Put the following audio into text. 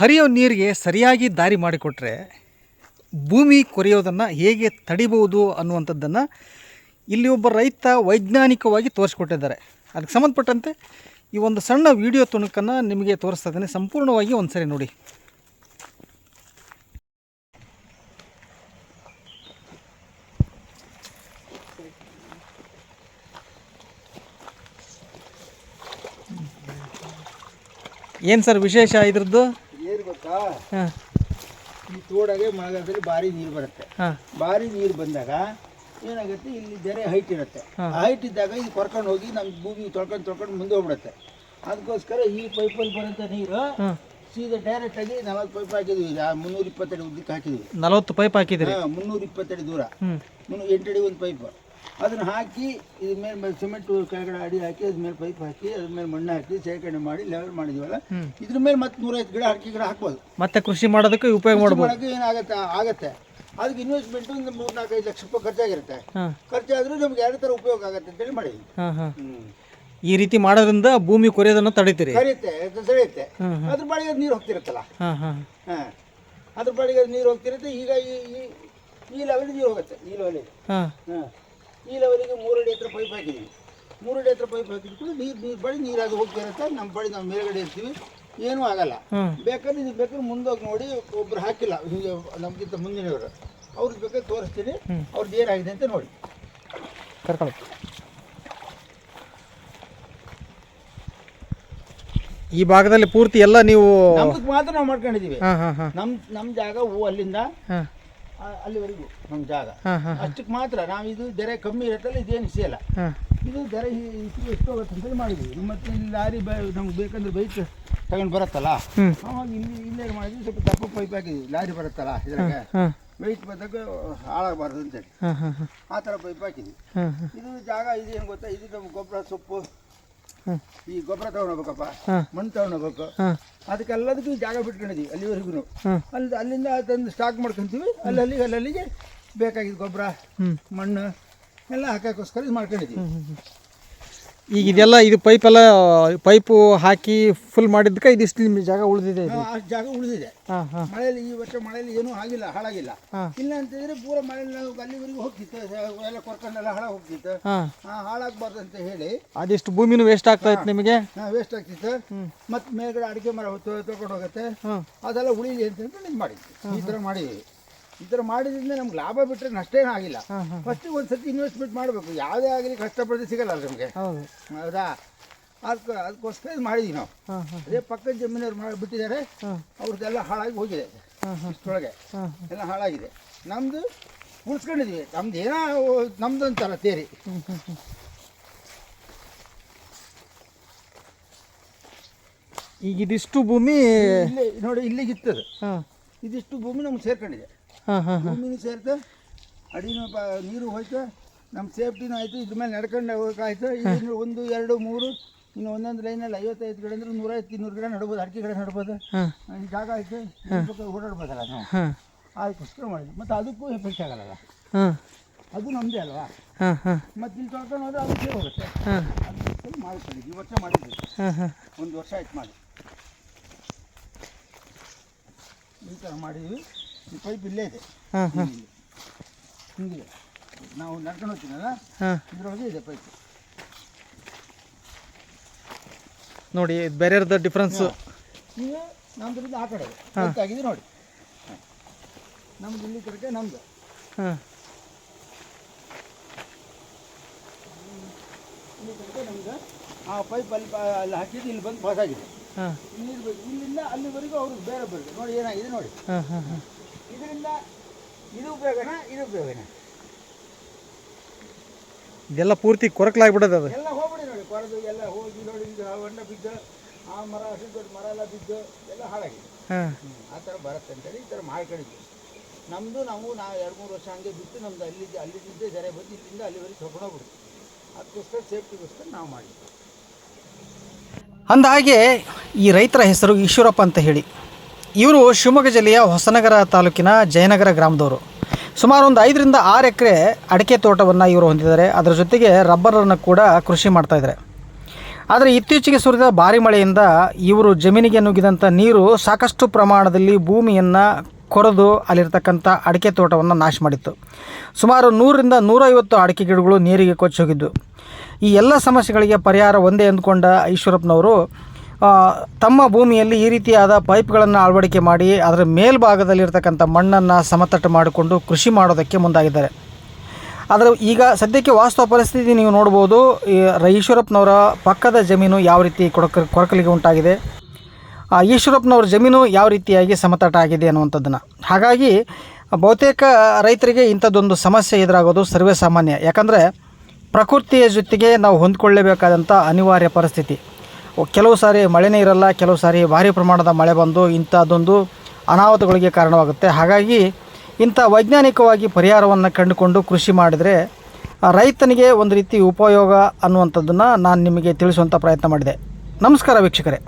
ಹರಿಯೋ ನೀರಿಗೆ ಸರಿಯಾಗಿ ದಾರಿ ಮಾಡಿಕೊಟ್ರೆ ಭೂಮಿ ಕೊರೆಯೋದನ್ನು ಹೇಗೆ ತಡಿಬೋದು ಅನ್ನುವಂಥದ್ದನ್ನು ಇಲ್ಲಿ ಒಬ್ಬ ರೈತ ವೈಜ್ಞಾನಿಕವಾಗಿ ತೋರಿಸ್ಕೊಟ್ಟಿದ್ದಾರೆ. ಅದಕ್ಕೆ ಸಂಬಂಧಪಟ್ಟಂತೆ ಈ ಒಂದು ಸಣ್ಣ ವಿಡಿಯೋ ತುಣುಕನ್ನು ನಿಮಗೆ ತೋರಿಸ್ತಾ ಇದ್ದೇನೆ. ಸಂಪೂರ್ಣವಾಗಿ ಒಂದು ಸರಿ ನೋಡಿ. ಏನು ಸರ್ ವಿಶೇಷ ಇದ್ರದ್ದು? ಹಾಂ. ಈ ತೋಡಾಗೆ ಮಳೆಗಾಲದಲ್ಲಿ ಭಾರಿ ನೀರು ಬರುತ್ತೆ. ಹಾಂ. ಭಾರಿ ನೀರು ಬಂದಾಗ ಏನಾಗುತ್ತೆ? ಇಲ್ಲಿ ಜರೆ ಹೈಟ್ ಇರುತ್ತೆ. ಹೈಟ್ ಇದ್ದಾಗ ಇದು ಕೊರ್ಕೊಂಡು ಹೋಗಿ ನಮ್ಮ ಭೂಮಿ ತೊಳ್ಕೊಂಡು ತೊಳ್ಕೊಂಡು ಮುಂದೆ ಹೋಗ್ಬಿಡುತ್ತೆ ಅದಕ್ಕೋಸ್ಕರ ಈ ಪೈಪಲ್ಲಿ ಬರೋಂಥ ನೀರು ಸೀದಾ ಡೈರೆಕ್ಟ್ ಆಗಿ ನಲವತ್ತು ಪೈಪ್ ಹಾಕಿದ್ವಿ. ಮುನ್ನೂರ ಇಪ್ಪತ್ತಡಿ ಉದ್ದಕ್ಕೆ ಹಾಕಿದ್ವಿ. ನಲವತ್ತು ಪೈಪ್ ಹಾಕಿದ್ವಿ ಹಾ, ಮುನ್ನೂರ ಇಪ್ಪತ್ತಡಿ ದೂರ. ಮುನ್ನೂರ ಎಂಟಡಿ ಒಂದು ಪೈಪ್ ಅದನ್ನ ಹಾಕಿ ಇದ್ರ ಮೇಲೆ ಸಿಮೆಂಟ್ ಕೆಳಗಡೆ ಅಡಿ ಹಾಕಿ ಅದ್ರ ಮೇಲೆ ಪೈಪ್ ಹಾಕಿ ಅದ್ರ ಮೇಲೆ ಮಣ್ಣು ಹಾಕಿ ಶೇಖರಣೆ ಮಾಡಿ ಲೆವೆಲ್ ಮಾಡಿದೀವಲ್ಲ? ಇದ್ರ ಮೇಲೆ ಮತ್ತೆ ನೂರೈವತ್ತು ಗಿಡ ಹಾಕಿ ಗಿಡ ಹಾಕ್ಬೋದು. ಮತ್ತೆ ಕೃಷಿ ಮಾಡೋದಕ್ಕೆ ಉಪಯೋಗ ಮಾಡಬೇಕು ಏನಾಗತ್ತೆ ಆಗತ್ತೆ. ಅದಕ್ಕೆ ಇನ್ವೆಸ್ಟ್ಮೆಂಟ್ ಒಂದು ಮೂರು ನಾಲ್ಕೈದು ಲಕ್ಷ ರೂಪಾಯಿ ಖರ್ಚಾಗಿರುತ್ತೆ. ಖರ್ಚಾದ್ರೂ ನಮ್ಗೆ ಎರಡು ತರ ಉಪಯೋಗ ಆಗುತ್ತೆ ಅಂತೇಳಿ ಮಾಡಿ ಈ ರೀತಿ ಮಾಡೋದ್ರಿಂದ ಭೂಮಿ ಕೊರೆಯೋದನ್ನ ತಡಿತೀರಿ. ಕರೆಯುತ್ತೆ ಸೆಳೆಯುತ್ತೆ ಅದ್ರ ಬಾಡಿಗೆ ನೀರು ಹೋಗ್ತಿರುತ್ತಲ್ಲ? ಅದ್ರ ಬಾಡಿಗೆ ನೀರು ಹೋಗ್ತಿರುತ್ತೆ ಈಗ ಈ ಈ- ಲೆವೆಲ್ ನೀರು ಹೋಗುತ್ತೆ ಈ ಹಾ. ಹಾಂ. ಹಾಂ ಈ ಲೆವೆಲಿಗೆ ಮೂರು ಅಡಿ ಹತ್ರ ಪೈಪ್ ಹಾಕಿದ್ದೀವಿ ಮೂರು ಅಡಿ ಹತ್ರ ಪೈಪ್ ಹಾಕಿದ ಕೂಡ ನೀರು ನೀರು ಬಳಿ ನೀರಾಗಿ ಅದು ಹೋಗ್ತಿರುತ್ತೆ. ನಮ್ಮ ಬಳಿ ನಾವು ಮೇಲ್ಗಡೆ ಇರ್ತೀವಿ. ಏನೂ ಆಗಲ್ಲ. ಬೇಕಾದ್ರೆ ಇದು ಬೇಕಾದ್ರೆ ಮುಂದೋಗಿ ನೋಡಿ ಒಬ್ರು ಹಾಕಿಲ್ಲ. ಹೀಗೆ ನಮಗಿಂತ ಮುಂದಿನವರು. ಅವ್ರಿಗೆ ಬೇಕಾದ್ರೆ ತೋರಿಸ್ತೀನಿ. ಅವ್ರದ್ದು ಏನಾಗಿದೆ ಅಂತ ನೋಡಿ. ಕರ್ಕೊಳ್ಳಿ ಈ ಭಾಗದಲ್ಲಿ ಪೂರ್ತಿ ಎಲ್ಲ ನೀವು ನಮ್ದು ಮಾತ್ರ ನಾವು ಮಾಡ್ಕೊಂಡಿದೀವಿ. ನಮ್ ನಮ್ ಜಾಗ ಹೂ ಅಲ್ಲಿಂದ ಅಲ್ಲಿವರೆಗೂ ನಮ್ಮ ಜಾಗ. ಅಷ್ಟಕ್ಕೆ ಮಾತ್ರ ನಾವು ಇದು ದೆರೆ ಕಮ್ಮಿ ಇರತ್ತಲ್ಲ ಇದೇನು ಸೇಲ ಇದು ದರ ಇಷ್ಟು ಎಷ್ಟು ಹೋಗುತ್ತೆ ಅಂತೇಳಿ ಮಾಡಿದ್ವಿ ಮತ್ತೆ ಇಲ್ಲಿ ಲಾರಿ ಬೈ ನಮ್ಗೆ ಬೇಕಂದ್ರೆ ಬೈಕ್ ತಗೊಂಡು ಬರುತ್ತಲ್ಲ. ಅವಾಗ ಇಲ್ಲಿ ಇಲ್ಲೇ ಮಾಡಿದ್ವಿ ಸ್ವಲ್ಪ ತಪ್ಪು ಪೈಪ್ ಹಾಕಿದ್ವಿ ಲಾರಿ ಬರುತ್ತಲ್ಲ ಇದ್ರಾಗ? ವೆಯ್ಟ್ ಬಂದಾಗ ಹಾಳಾಗಬಾರ್ದು ಅಂತೇಳಿ. ಆ ಥರ ಪೈಪ್ ಹಾಕಿದ್ವಿ ಇದು ಜಾಗ ಇದೇನು ಏನು ಗೊತ್ತಾ? ಇದು ನಮ್ಮ ಗೊಬ್ಬರ ಸೊಪ್ಪು. ಈ ಗೊಬ್ಬರ ತಗೊಂಡೋಗ್ಬೇಕಪ್ಪ. ಮಣ್ಣು ತಗೊಂಡೋಗ್ಬೇಕು. ಅದಕ್ಕೆಲ್ಲದಕ್ಕೂ ಜಾಗ ಬಿಟ್ಕೊಂಡಿದ್ದೀವಿ ಅಲ್ಲಿವರೆಗೂ ಅಲ್ಲಿ ಅಲ್ಲಿಂದ ತಂದು ಸ್ಟಾಕ್ ಮಾಡ್ಕೊಂತೀವಿ. ಅಲ್ಲಲ್ಲಿಗೆ ಅಲ್ಲಲ್ಲಿಗೆ ಬೇಕಾಗಿದ್ದು ಗೊಬ್ಬರ ಮಣ್ಣು ಎಲ್ಲ ಹಾಕೋಕ್ಕೋಸ್ಕರ ಇದು ಮಾಡ್ಕೊಂಡಿದ್ದೀವಿ. ಈಗ ಇದೆಲ್ಲ ಇದು ಪೈಪ್ ಎಲ್ಲ ಪೈಪು ಹಾಕಿ ಫುಲ್ ಮಾಡಿದ್ದಕ್ಕೆ ಇದಿಷ್ಟು ನಿಮ್ಮ ಜಾಗ ಉಳಿದಿದೆ ಇದು? ಆ ಜಾಗ ಉಳಿದಿದೆ. ಹಾಂ ಹಾಂ. ಮಳೆಯಲ್ಲಿ ಈ ವರ್ಷ ಮಳೆಯಲ್ಲಿ ಏನೂ ಆಗಿಲ್ಲ ಹಾಳಾಗಿಲ್ಲ. ಇಲ್ಲ ಇಲ್ಲ ಅಂತಂದ್ರೆ ಪೂರ ಮಳೆಯಲ್ಲಿ ನಾವು ಅಲ್ಲಿವರೆಗೂ ಹೋಗ್ತಿತ್ತು. ಎಲ್ಲ ಕೊರ್ಕೊಂಡೆಲ್ಲ ಹಾಳ ಹೋಗ್ತಿತ್ತು. ಹಾಂ. ಹಾಳಾಗ್ಬಾರ್ದು ಅಂತ ಹೇಳಿ. ಅದಿಷ್ಟು ಭೂಮಿನೂ ವೇಸ್ಟ್ ಆಗ್ತಾ ಇತ್ತು ನಿಮಗೆ? ವೇಸ್ಟ್ ಆಗ್ತಿತ್ತು. ಮತ್ತೆ ಮೇಲ್ಗಡೆ ಅಡಿಕೆ ಮರ ತಗೊಂಡು ಹೋಗುತ್ತೆ. ಅದೆಲ್ಲ ಉಳಿಲಿ ಅಂತ ನೀವು ಇದು ಮಾಡಿದ್ವಿ. ಈ ಥರ ಮಾಡಿದ್ವಿ ಈ ಥರ ಮಾಡಿದ್ರಿಂದ ನಮ್ಗೆ ಲಾಭ ಬಿಟ್ಟರೆ ನಷ್ಟ ಏನೂ ಆಗಿಲ್ಲ ಫಸ್ಟ್ ಸರ್ತಿ ಇನ್ವೆಸ್ಟ್ಮೆಂಟ್ ಮಾಡಬೇಕು. ಯಾವುದೇ ಆಗಲಿ ಕಷ್ಟಪಡದೆ ಸಿಗಲ್ಲ ನಮಗೆ. ಹೌದು. ಅದಕ್ಕೆ ಅದಕ್ಕೋಸ್ಕರ ಇದು ಮಾಡಿದ್ವಿ ನಾವು. ಅದೇ ಪಕ್ಕದ ಜಮೀನವ್ರು ಮಾಡಿ ಬಿಟ್ಟಿದ್ದಾರೆ. ಹಾಂ. ಅವ್ರದ್ದೆಲ್ಲ ಹಾಳಾಗಿ ಹೋಗಿದೆ. ಇಷ್ಟೊಳಗೆ. ಎಲ್ಲ ಹಾಳಾಗಿದೆ. ನಮ್ಮದು ಉಳಿಸ್ಕೊಂಡಿದ್ವಿ. ನಮ್ದು ಏನೋ ನಮ್ದು ಅಂತಾರ ತೇರಿ ಈಗ ಇದಿಷ್ಟು ಭೂಮಿ ನೋಡಿ ಇಲ್ಲಿಗೆ ಇತ್ತದು ಹಾಂ. ಇದಿಷ್ಟು ಭೂಮಿ ನಮ್ಗೆ ಸೇರ್ಕೊಂಡಿದೆ. ಭೂಮಿನೂ ಸೇರ್ತ ಅಡಿನೂ ಪ ನೀರು ಹೋಯ್ತು ನಮ್ಮ ಸೇಫ್ಟಿನೂ ಆಯಿತು ಇದ್ರ ಮೇಲೆ ನಡ್ಕೊಂಡು ಹೋಗೋಕ್ಕಾಯ್ತು ಇನ್ನು ಒಂದು ಎರಡು ಮೂರು ಇನ್ನು ಒಂದೊಂದು ಲೈನಲ್ಲಿ ಐವತ್ತೈದು ಗಿಡ ಅಂದ್ರೆ ನೂರೈವತ್ತು ಇನ್ನೂರು ಗಿಡ ನಡ್ಬೋದು ಅಡಿಕೆ ಗಿಡ ನಡ್ಬೋದು. ಜಾಗ ಆಯ್ತು ಓಡಾಡ್ಬೋದಲ್ಲ ನಾವು. ಅದಕ್ಕೋಸ್ಕರ ಮಾಡಿದ್ವಿ ಮತ್ತು ಅದಕ್ಕೂ ಎಫೆಕ್ಟ್ ಆಗಲ್ಲ. ಹಾಂ. ಅದು ನಮ್ಮದೇ ಅಲ್ವಾ? ಮತ್ತು ಇಲ್ಲಿ ತೊಳ್ಕೊಂಡು ಹೋದ್ರೆ ಅದಕ್ಕೆ ಹೋಗುತ್ತೆ ಹಾಂ. ಅದಕ್ಕೋಸ್ಕರ ಮಾಡಿಕೊಂಡಿದ್ವಿ ಈ ವರ್ಷ ಮಾಡಿದ್ವಿ. ಒಂದು ವರ್ಷ ಆಯ್ತು ಮಾಡಿ. ಈ ಥರ ಮಾಡಿದ್ವಿ. ಈ ಪೈಪ್ ಇಲ್ಲೇ ಇದೆ. ಹಾಂ ಹಾಂ. ಇಲ್ಲಿ. ಹಿಂಗಿದೆ ನಾವು ನಡ್ಕೊಂಡು ಹೋಗ್ತೀನಲ್ಲ? ಹಾಂ. ಇದ್ರೊಳಗೆ ಇದೆ ಪೈಪ್. ನೋಡಿ ಬೇರೆಯವ್ರದ್ದು ಡಿಫ್ರೆನ್ಸ್ ನಮ್ದು ನಮ್ದ್ರಿಂದ ಆ ಕಡೆ ಆಗಿದೆ ನೋಡಿ. ನಮ್ದು ಇಲ್ಲಿ ಕಡೆಗೆ ನಮ್ದು. ಹಾಂ. ಇಲ್ಲಿ ನಮ್ದು. ಆ ಪೈಪ್ ಅಲ್ಲಿ ಅಲ್ಲಿ ಹಾಕಿದ್ದು ಇಲ್ಲಿ ಬಂದು ಪಾಸಾಗಿದೆ ಆಗಿದೆ. ಹಾಂ. ನೀರು ಇಲ್ಲಿಂದ ಅಲ್ಲಿವರೆಗೂ ಅವ್ರಿಗೆ ಬೇರೆ ಬರುತ್ತೆ. ನೋಡಿ ಏನಾಗಿದೆ ನೋಡಿ. ಹಾಂ ಹಾಂ ಹಾಂ. ಇದು ಉಪಯೋಗನ ಇದು ಉಪಯೋಗನ? ಇದೆಲ್ಲ ಪೂರ್ತಿ ಕೊರಕಲಾಗ್ಬಿಡೋದು ಅದು. ಎಲ್ಲ ಹೋಗ್ಬಿಡಿ ನೋಡಿ ಕೊರದು ಎಲ್ಲ ಹೋಗಿ ನೋಡಿ ಈಗ ಹಣ್ಣು ಬಿದ್ದು ಆ ಮರ ಅಷ್ಟು ದೊಡ್ಡ ಮರ ಎಲ್ಲ ಬಿದ್ದು ಎಲ್ಲ ಹಾಳಾಗಿದೆ. ಹಾಂ. ಆ ಥರ ಬರುತ್ತೆ ಅಂತೇಳಿ ಈ ಥರ ಮಾಡ್ಕೊಂಡಿದ್ವಿ ನಮ್ಮದು ನಾವು ನಾವು ಎರಡು ಮೂರು ವರ್ಷ ಹಂಗೆ ಬಿಟ್ಟು ನಮ್ದು ಅಲ್ಲಿ ಬಿದ್ದೆ ಜರೆ ಬಂದು ಇಲ್ಲಿಂದ ಅಲ್ಲಿವರೆಗೆ ತೊಗೊಂಡೋಗ್ಬಿಡ್ತು ಅದಕ್ಕೋಸ್ಕರ ಸೇಫ್ಟಿಗೋಸ್ಕರ ನಾವು ಮಾಡಿದ್ವಿ. ಅಂದಾಗೆ ಈ ರೈತರ ಹೆಸರು ಈಶ್ವರಪ್ಪ ಅಂತ ಹೇಳಿ. ಇವರು ಶಿವಮೊಗ್ಗ ಜಿಲ್ಲೆಯ ಹೊಸನಗರ ತಾಲೂಕಿನ ಜಯನಗರ ಗ್ರಾಮದವರು. ಸುಮಾರು ಒಂದು ಐದರಿಂದ ಆರು ಎಕರೆ ಅಡಿಕೆ ತೋಟವನ್ನು ಇವರು ಹೊಂದಿದ್ದಾರೆ. ಅದರ ಜೊತೆಗೆ ರಬ್ಬರನ್ನು ಕೂಡ ಕೃಷಿ ಮಾಡ್ತಾಯಿದ್ದಾರೆ ಆದರೆ ಇತ್ತೀಚೆಗೆ ಸುರಿದ ಭಾರಿ ಮಳೆಯಿಂದ ಇವರು ಜಮೀನಿಗೆ ನುಗ್ಗಿದಂಥ ನೀರು ಸಾಕಷ್ಟು ಪ್ರಮಾಣದಲ್ಲಿ ಭೂಮಿಯನ್ನು ಕೊರೆದು ಅಲ್ಲಿರ್ತಕ್ಕಂಥ ಅಡಿಕೆ ತೋಟವನ್ನು ನಾಶ ಮಾಡಿತ್ತು. ಸುಮಾರು ನೂರರಿಂದ ನೂರೈವತ್ತು ಅಡಿಕೆ ಗಿಡಗಳು ನೀರಿಗೆ ಕೊಚ್ಚಿ ಹೋಗಿದ್ದು. ಈ ಎಲ್ಲ ಸಮಸ್ಯೆಗಳಿಗೆ ಪರಿಹಾರ ಒಂದೇ ಅಂದ್ಕೊಂಡ ಈಶ್ವರಪ್ಪನವರು ತಮ್ಮ ಭೂಮಿಯಲ್ಲಿ ಈ ರೀತಿಯಾದ ಪೈಪ್ಗಳನ್ನು ಅಳವಡಿಕೆ ಮಾಡಿ ಅದರ ಮೇಲ್ಭಾಗದಲ್ಲಿರ್ತಕ್ಕಂಥ ಮಣ್ಣನ್ನು ಸಮತಟ್ಟು ಮಾಡಿಕೊಂಡು ಕೃಷಿ ಮಾಡೋದಕ್ಕೆ ಮುಂದಾಗಿದ್ದಾರೆ. ಆದರೆ ಈಗ ಸದ್ಯಕ್ಕೆ ವಾಸ್ತವ ಪರಿಸ್ಥಿತಿ ನೀವು ನೋಡ್ಬೋದು ಈಶ್ವರಪ್ಪನವರ ಪಕ್ಕದ ಜಮೀನು ಯಾವ ರೀತಿ ಕೊಡಕ, ಕೊರಕಲಿಗೆ ಉಂಟಾಗಿದೆ ಈಶ್ವರಪ್ಪನವ್ರ ಜಮೀನು ಯಾವ ರೀತಿಯಾಗಿ ಸಮತಟ ಆಗಿದೆ ಅನ್ನುವಂಥದ್ದನ್ನು. ಹಾಗಾಗಿ ಬಹುತೇಕ ರೈತರಿಗೆ ಇಂಥದ್ದೊಂದು ಸಮಸ್ಯೆ ಎದುರಾಗೋದು ಸರ್ವೇ ಸಾಮಾನ್ಯ ಯಾಕಂದರೆ ಪ್ರಕೃತಿಯ ಜೊತೆಗೆ ನಾವು ಹೊಂದ್ಕೊಳ್ಳೇಬೇಕಾದಂಥ ಅನಿವಾರ್ಯ ಪರಿಸ್ಥಿತಿ. ಕೆಲವು ಸಾರಿ ಮಳೆನೇ ಇರಲ್ಲ, ಕೆಲವು ಸಾರಿ ಭಾರಿ ಪ್ರಮಾಣದ ಮಳೆ ಬಂದು ಇಂಥದ್ದೊಂದು ಅನಾಹುತಗಳಿಗೆ ಕಾರಣವಾಗುತ್ತೆ. ಹಾಗಾಗಿ ಇಂಥ ವೈಜ್ಞಾನಿಕವಾಗಿ ಪರಿಹಾರವನ್ನು ಕಂಡುಕೊಂಡು ಕೃಷಿ ಮಾಡಿದರೆ ರೈತನಿಗೆ ಒಂದು ರೀತಿ ಉಪಯೋಗ ಅನ್ನುವಂಥದ್ದನ್ನು ನಾನು ನಿಮಗೆ ತಿಳಿಸುವಂಥ ಪ್ರಯತ್ನ ಮಾಡಿದೆ. ನಮಸ್ಕಾರ ವೀಕ್ಷಕರೇ.